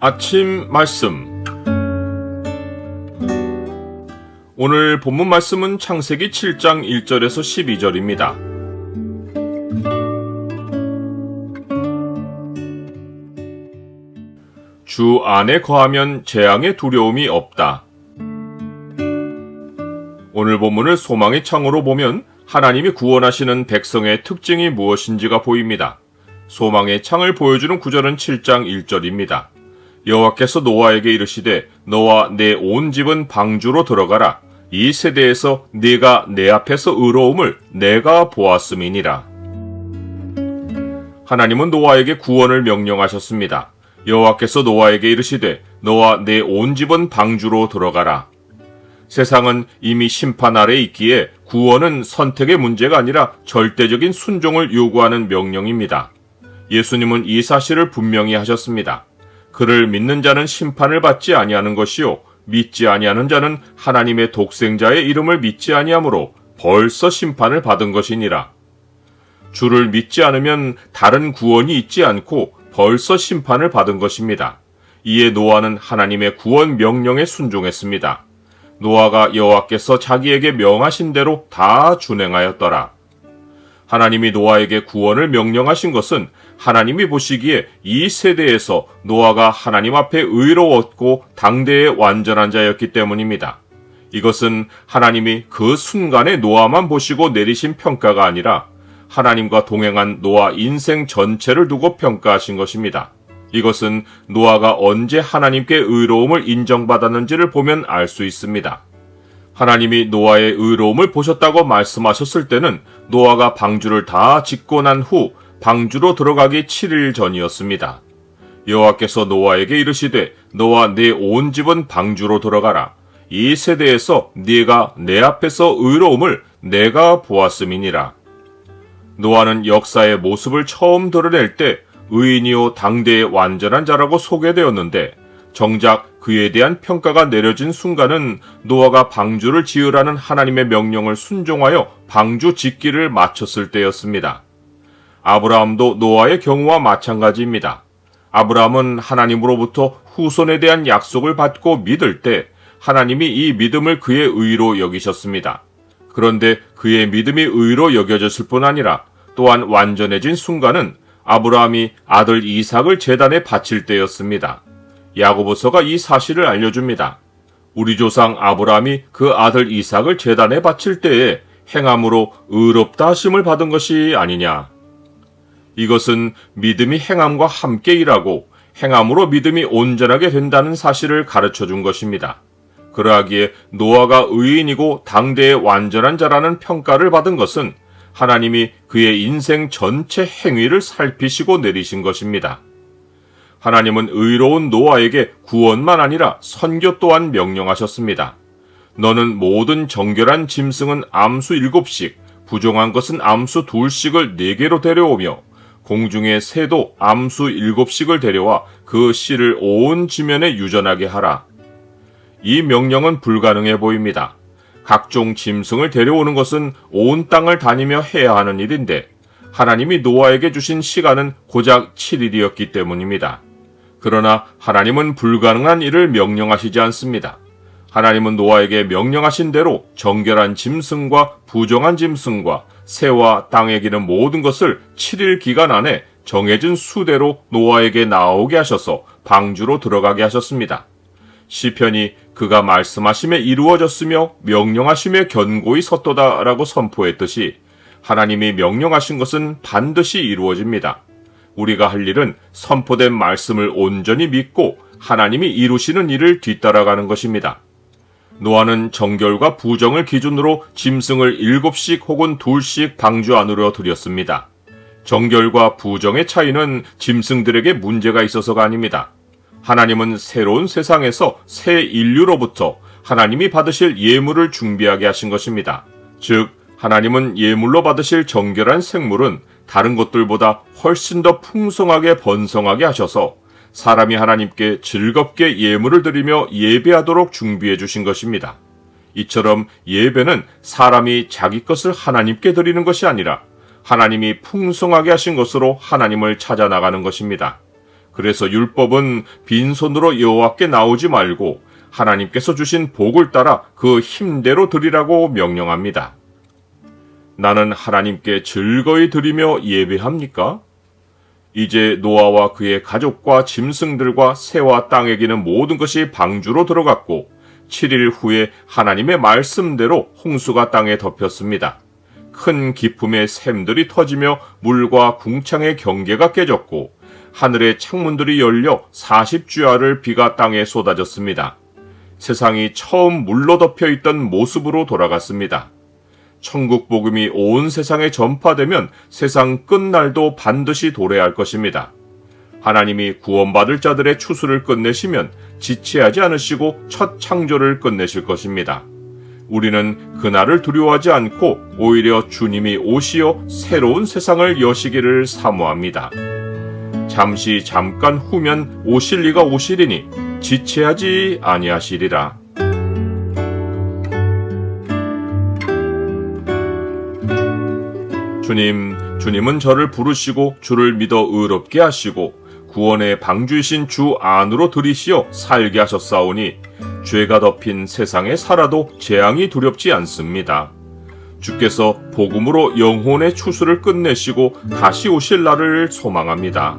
아침 말씀 오늘 본문 말씀은 창세기 7장 1절에서 12절입니다. 주 안에 거하면 재앙의 두려움이 없다. 오늘 본문을 소망의 창으로 보면 하나님이 구원하시는 백성의 특징이 무엇인지가 보입니다. 소망의 창을 보여주는 구절은 7장 1절입니다. 여호와께서 노아에게 이르시되 너와 내 온 집은 방주로 들어가라. 이 세대에서 네가 내 앞에서 의로움을 내가 보았음이니라. 하나님은 노아에게 구원을 명령하셨습니다. 여호와께서 노아에게 이르시되 너와 내 온 집은 방주로 들어가라. 세상은 이미 심판 아래 있기에 구원은 선택의 문제가 아니라 절대적인 순종을 요구하는 명령입니다. 예수님은 이 사실을 분명히 하셨습니다. 그를 믿는 자는 심판을 받지 아니하는 것이요 믿지 아니하는 자는 하나님의 독생자의 이름을 믿지 아니하므로 벌써 심판을 받은 것이니라. 주를 믿지 않으면 다른 구원이 있지 않고 벌써 심판을 받은 것입니다. 이에 노아는 하나님의 구원 명령에 순종했습니다. 노아가 여호와께서 자기에게 명하신 대로 다 준행하였더라. 하나님이 노아에게 구원을 명령하신 것은 하나님이 보시기에 이 세대에서 노아가 하나님 앞에 의로웠고 당대의 완전한 자였기 때문입니다. 이것은 하나님이 그 순간에 노아만 보시고 내리신 평가가 아니라 하나님과 동행한 노아 인생 전체를 두고 평가하신 것입니다. 이것은 노아가 언제 하나님께 의로움을 인정받았는지를 보면 알 수 있습니다. 하나님이 노아의 의로움을 보셨다고 말씀하셨을 때는 노아가 방주를 다 짓고 난 후 방주로 들어가기 7일 전이었습니다. 여호와께서 노아에게 이르시되 너와 내온 집은 방주로 들어가라. 이 세대에서 네가 내 앞에서 의로움을 내가 보았음이니라. 노아는 역사의 모습을 처음 드러낼 때 의인이요 당대의 완전한 자라고 소개되었는데 정작 그에 대한 평가가 내려진 순간은 노아가 방주를 지으라는 하나님의 명령을 순종하여 방주 짓기를 마쳤을 때였습니다. 아브라함도 노아의 경우와 마찬가지입니다. 아브라함은 하나님으로부터 후손에 대한 약속을 받고 믿을 때 하나님이 이 믿음을 그의 의로 여기셨습니다. 그런데 그의 믿음이 의로 여겨졌을 뿐 아니라 또한 완전해진 순간은 아브라함이 아들 이삭을 재단에 바칠 때였습니다. 야고보서가 이 사실을 알려줍니다. 우리 조상 아브라함이 그 아들 이삭을 재단에 바칠 때에 행함으로 의롭다 하심을 받은 것이 아니냐. 이것은 믿음이 행함과 함께 일하고 행함으로 믿음이 온전하게 된다는 사실을 가르쳐 준 것입니다. 그러하기에 노아가 의인이고 당대의 완전한 자라는 평가를 받은 것은 하나님이 그의 인생 전체 행위를 살피시고 내리신 것입니다. 하나님은 의로운 노아에게 구원만 아니라 선교 또한 명령하셨습니다. 너는 모든 정결한 짐승은 암수 일곱씩, 부정한 것은 암수 둘씩을 네 개로 데려오며 공중의 새도 암수 일곱씩을 데려와 그 씨를 온 지면에 유전하게 하라. 이 명령은 불가능해 보입니다. 각종 짐승을 데려오는 것은 온 땅을 다니며 해야 하는 일인데 하나님이 노아에게 주신 시간은 고작 7일이었기 때문입니다. 그러나 하나님은 불가능한 일을 명령하시지 않습니다. 하나님은 노아에게 명령하신 대로 정결한 짐승과 부정한 짐승과 새와 땅에 기는 모든 것을 7일 기간 안에 정해진 수대로 노아에게 나오게 하셔서 방주로 들어가게 하셨습니다. 시편이 그가 말씀하심에 이루어졌으며 명령하심에 견고히 섰도다라고 선포했듯이 하나님이 명령하신 것은 반드시 이루어집니다. 우리가 할 일은 선포된 말씀을 온전히 믿고 하나님이 이루시는 일을 뒤따라가는 것입니다. 노아는 정결과 부정을 기준으로 짐승을 일곱씩 혹은 둘씩 방주 안으로 들였습니다. 정결과 부정의 차이는 짐승들에게 문제가 있어서가 아닙니다. 하나님은 새로운 세상에서 새 인류로부터 하나님이 받으실 예물을 준비하게 하신 것입니다. 즉, 하나님은 예물로 받으실 정결한 생물은 다른 것들보다 훨씬 더 풍성하게 번성하게 하셔서 사람이 하나님께 즐겁게 예물을 드리며 예배하도록 준비해 주신 것입니다. 이처럼 예배는 사람이 자기 것을 하나님께 드리는 것이 아니라 하나님이 풍성하게 하신 것으로 하나님을 찾아 나가는 것입니다. 그래서 율법은 빈손으로 여호와께 나오지 말고 하나님께서 주신 복을 따라 그 힘대로 드리라고 명령합니다. 나는 하나님께 즐거이 드리며 예배합니까? 이제 노아와 그의 가족과 짐승들과 새와 땅에 기는 모든 것이 방주로 들어갔고 7일 후에 하나님의 말씀대로 홍수가 땅에 덮였습니다. 큰 기품의 샘들이 터지며 물과 궁창의 경계가 깨졌고 하늘의 창문들이 열려 40주야를 비가 땅에 쏟아졌습니다. 세상이 처음 물로 덮여 있던 모습으로 돌아갔습니다. 천국 복음이 온 세상에 전파되면 세상 끝날도 반드시 도래할 것입니다. 하나님이 구원받을 자들의 추수를 끝내시면 지체하지 않으시고 첫 창조를 끝내실 것입니다. 우리는 그날을 두려워하지 않고 오히려 주님이 오시어 새로운 세상을 여시기를 사모합니다. 잠시 잠깐 후면 오실 리가 오시리니 지체하지 아니하시리라. 주님, 주님은 저를 부르시고 주를 믿어 의롭게 하시고 구원의 방주이신 주 안으로 들이시어 살게 하셨사오니 죄가 덮인 세상에 살아도 재앙이 두렵지 않습니다. 주께서 복음으로 영혼의 추수를 끝내시고 다시 오실 날을 소망합니다.